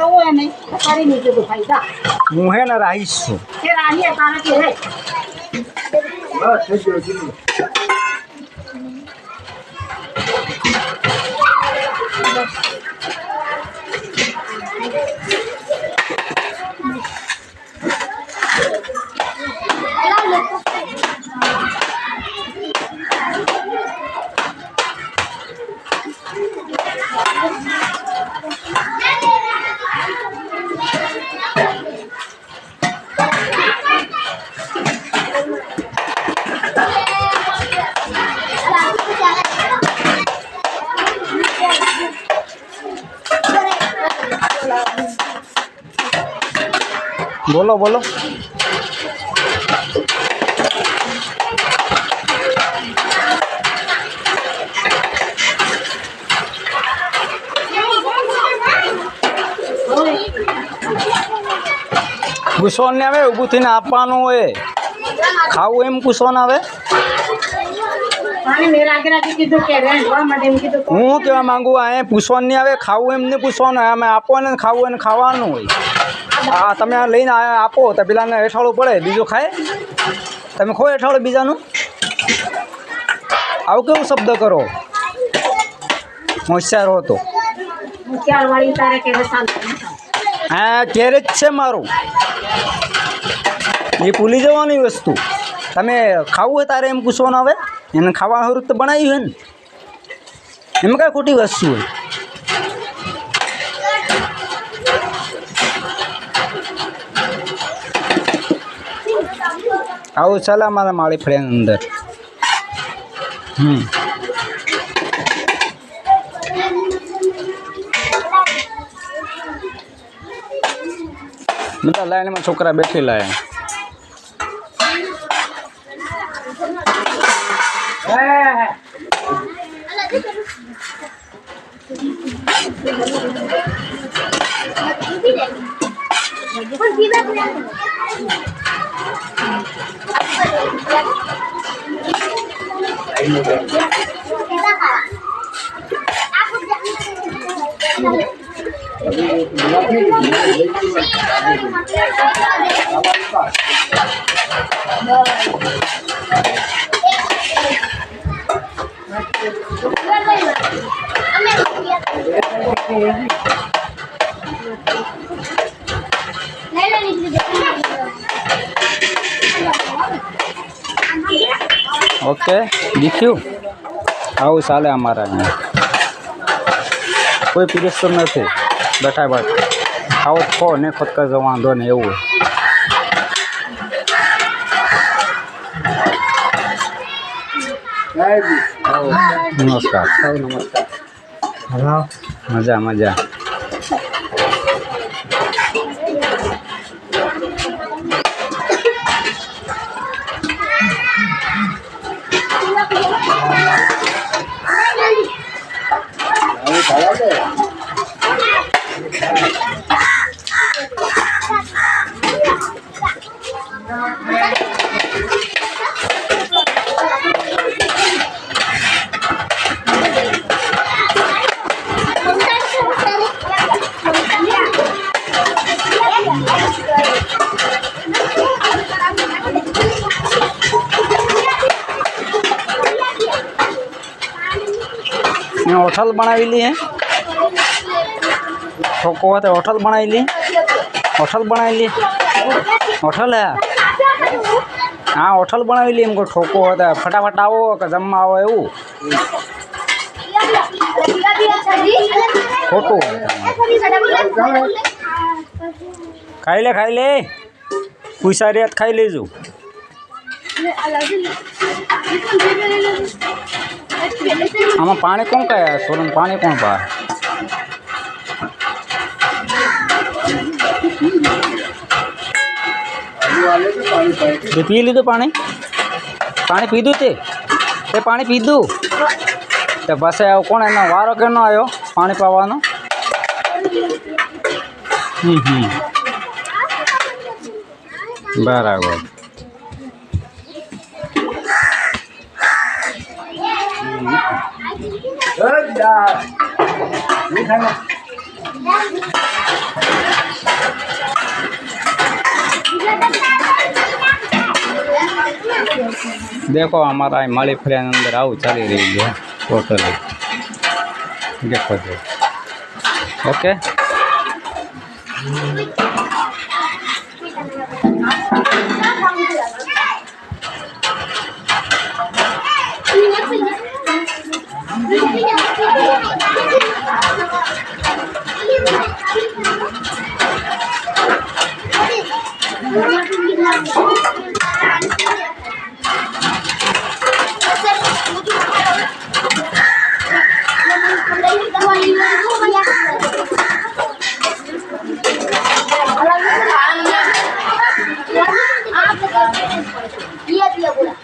છોકરો હોય ને તો કરી નહીં કીધું ભાઈ જા. હું હે ને રાહીશ છું. કે બસ તારા કે રે બોલો બોલો. પૂછવાનું ને આવે ઊભું થઈને આપવાનું હોય. ખાવું એમ પૂછવાનું આવે? હું કેવા માંગુ આ પૂછવાનું નહીં આવે ખાવું એમ નહીં પૂછવાનું હોય. અમે આપો ને ખાવું એને ખાવાનું હોય. આ તમે આ લઈને આપો તો પેલાને હેઠાળું પડે બીજું ખાય. તમે ખો હેઠાળું બીજાનું? આવું કેવું શબ્દ કરો? હોશિયાર હો તો. હું હા કેરેજ છે મારું. એ ભૂલી જવાની વસ્તુ. તમે ખાવું હોય તારે એમ પૂછવાનું આવે એને ખાવા હારું તો બનાવ્યું હોય ને. એમાં કાંઈ ખોટી વસ્તુ હોય? આવું ચાલે મારા માળી ફ્રેન્ડ અંદર હમ બધા લાઈનમાં છોકરા બેઠેલા એમ ઓકે દીખ્યું? આવું ચાલે અમારા અહીંયા. કોઈ પીરેસ્ટર નથી. બેઠા બેઠ. ખાવો ખો ને ખોદકા જો વાંધો ને એવું. નમસ્કાર. નમસ્કાર. મજા મજા. Thank you. હોટલ બનાવેલી હે ઠોકો હોય તો હોટલ બનાવેલી હોટલ બનાવેલી હોટલ હે હા હોટલ બનાવેલી એમ કોઈ ઠોકો હોય તો ફટાફટ આવો કે જમવા આવો એવું ખોટું હોય તમારે. ખાઈ લે ખાઈ લે પૈસા રેત ખાઈ લેજો આમાં પાણી કોણ કયા સોરન પાણી કોણ પા પી લીધું પાણી? પાણી પીધું તે? તે પાણી પીધું? તે પાસે આવું કોણ એનો વારો કે ન આવ્યો? પાણી પાવાનો? હમ હમ. બરાબર. Good job. You hang on. દેખો અમારા મળી ફળિયાની અંદર આવું ચાલી રહ્યું છે ટોટલી દેખો છો ઓકે 别别过来